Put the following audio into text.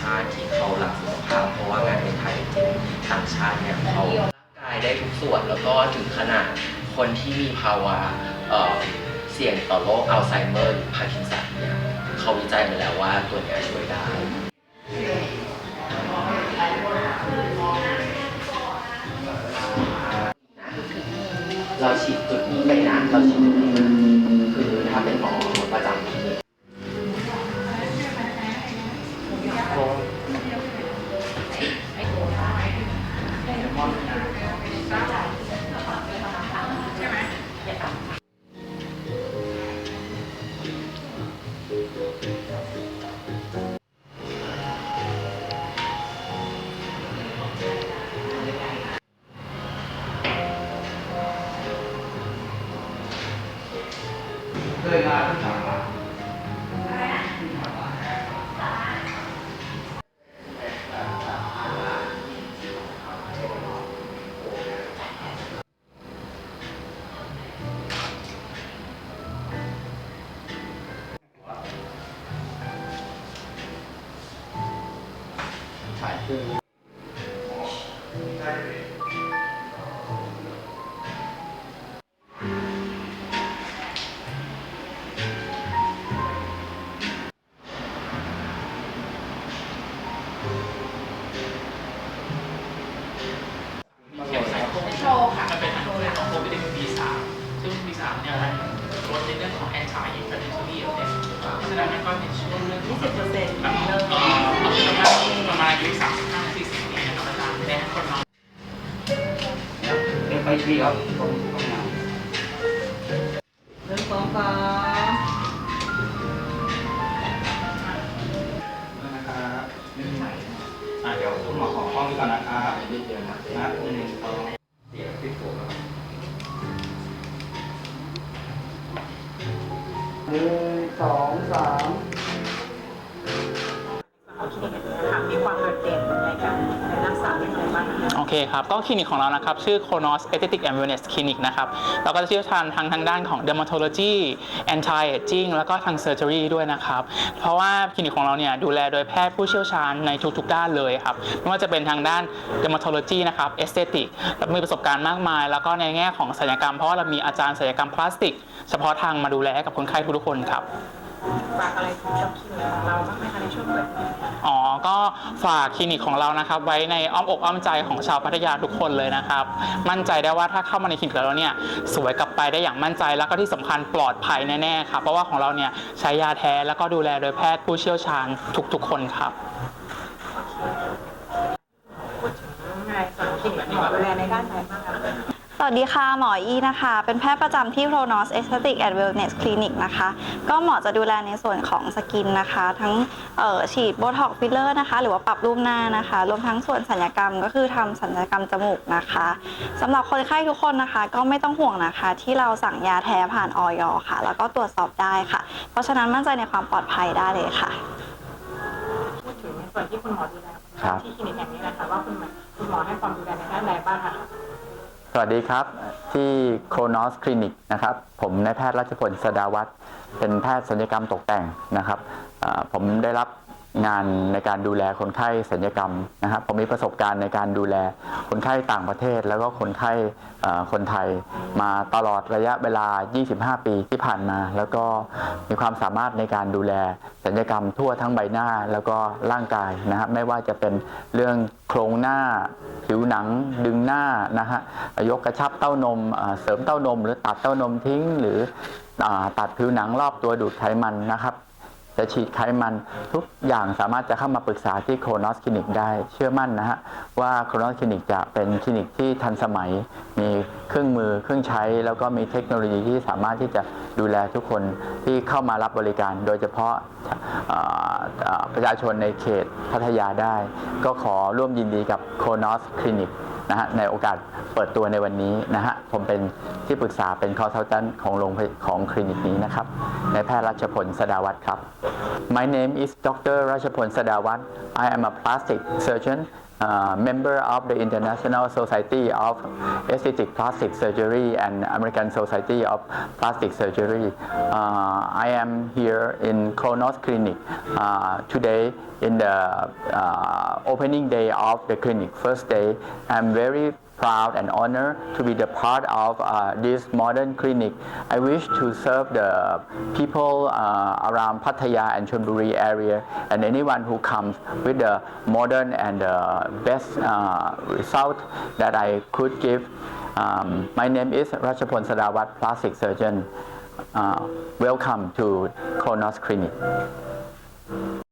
ชาติที่เขารักสุขภาพเพราะว่างานในไทยจริงต่างชาติเนี่ยเขาร่างกายได้ทุกส่วนแล้วก็ถึงขนาดคนที่มีภาวะเเสี่ยงต่อโรคอัลไซเมอร์หรือพาร์กินสันเนี่ยเขาวิจัยมาแล้วว่าตัวเนี้ยช่วยได้เราฉีดจุดนี้ไปนะเราฉีดจุดนี้คือถ้าเป็นหมอประจำที่ เข็มใส่ โควิดมันเป็นอนุภาคของโควิดเป็น B3 ซึ่ง B3 เนี่ยมันลดในเรื่องของ anti inflammatory effect เพราะฉะนั้นมันก็ในช่วงเรื่องของแบบ ไปทีครับตรงตรงงานหนึ่งสองสามนะครับอ่าเดี๋ยวคุณหมอขอข้อนี้ก่อนนะครับนิดเดียวนะนับหนึ่งสองเดี๋ยวพี่ผมหนึ่งสองสามมีความโดดเด่นในการ โอเคครับ ก็คลินิกของเรานะครับ ชื่อ Kronos Aesthetic and Wellness Clinic นะครับ เราก็จะเชี่ยวชาญทั้งทางด้านของ dermatology anti aging แล้วก็ทาง surgery ด้วยนะครับ เพราะว่าคลินิกของเราเนี่ยดูแลโดยแพทย์ผู้เชี่ยวชาญในทุกๆ ด้านเลยครับ ไม่ว่าจะเป็นทางด้าน dermatology นะครับ aesthetic เรามีประสบการณ์มากมาย แล้วก็ในแง่ของศัลยกรรม เพราะว่าเรามีอาจารย์ศัลยกรรมพลาสติก เฉพาะทางมาดูแลให้กับคนไข้ทุกๆคนครับ ฝากอะไรถึงกับคลินิกของเราบ้างไหมคะในช่วงเปิดปีอ๋อ ก็ฝากคลินิกของเรานะครับ ไว้ในอ้อมอกอ้อมใจของชาวพัทยาทุกคนเลยนะครับ มั่นใจได้ว่าถ้าเข้ามาในคลินิกเราเนี่ยสวยกลับไปได้อย่างมั่นใจแล้วก็ที่สำคัญปลอดภัยแน่ๆครับเพราะว่าของเราเนี่ยใช้ยาแท้แล้วก็ดูแลโดยแพทย์ผู้เชี่ยวชาญทุกๆคนครับ พูดถึงไงสำหรับคลินิกหมอดูแลในด้านไหนบ้างคะ ส วัสดีค่ะ หมออีนะคะ เป็นแพทย์ประจำที่ Pronos Aesthetic and Wellness Clinic นะคะ ก็หมอจะดูแลในส่วนของสกินนะคะ ทั้งเอ่อฉีดโบท็อกฟิลเลอร์นะคะ หรือว่าปรับรูปหน้านะคะ รวมทั้งส่วนสัญญกรรมก็คือทำสัญญกรรมจมูกนะคะสำหรับคนไข้ทุกคนนะคะ ก็ไม่ต้องห่วงนะคะ ที่เราสั่งยาแท้ผ่านออยค่ะ แล้วก็ตรวจสอบได้ค่ะ เพราะฉะนั้นมั่นใจในความปลอดภัยได้เลยค่ะพูดถึงในส่วนที่คุณหมอดูแลครับที่คลินิกแห่งนี้นะคะว่าคุณหมอคุณหมอให้ความดูแลในด้านใดบ้างคะ สวัสดีครับ ที่โครนอสคลินิกนะครับ ผมนายแพทย์รัชพลสดาวัฒน์เป็นแพทย์ศัลยกรรมตกแต่งนะครับผมได้รับ งานในการดูแลคนไข้ศัลยกรรมนะครับผมมีประสบการณ์ในการดูแลคนไข้ต่างประเทศ แล้วก็คนไข้คนไทยมาตลอดระยะเวลา 25 ปีที่ผ่านมา แล้วก็มีความสามารถในการดูแลศัลยกรรมทั่วทั้งใบหน้าแล้วก็ร่างกายนะครับไม่ว่าจะเป็นเรื่องโครงหน้า ผิวหนังดึงหน้านะฮะยกกระชับเต้านมเสริมเต้านม หรือตัดเต้านมทิ้ง หรืออตัดผิวหนังรอบตัวดูดไขมันนะครับ จะฉีดไขมันทุกอย่างสามารถจะเข้ามาปรึกษาที่โครนอสคลินิกได้เชื่อมั่นนะฮะว่าโครนอสคลินิกจะเป็นคลินิกที่ทันสมัย มีเครื่องมือเครื่องใช้ แล้วก็มีเทคโนโลยีที่สามารถที่จะดูแลทุกคนที่เข้ามารับบริการ โดยเฉพาะประชาชนในเขตพัทยาได้ ก็ขอร่วมยินดีกับโครนอสคลินิก นะฮะในโอกาสเปิดตัวในวันนี้นะฮะผมเป็นที่ปรึกษาเป็นคอ s ัล t ันของโรงพยของคลินิกนี้นะครับในแพทย์รัชพลสดาวัตรครับ My name is Dr. Rajapol Sadawat. I am a plastic surgeon uh, member of the International Society of Aesthetic Plastic Surgery and American Society of Plastic Surgery. Uh, I am here in Kronos Clinic uh, today in the uh, opening day of the clinic, first day. I'm very proud and honored to be the part of uh, this modern clinic. I wish to serve the people uh, around Pattaya and Chonburi area and anyone who comes with the modern and the best uh, result that I could give. Um, my name is Rachapon Sadawat, plastic surgeon. Uh, welcome to Kronos Clinic.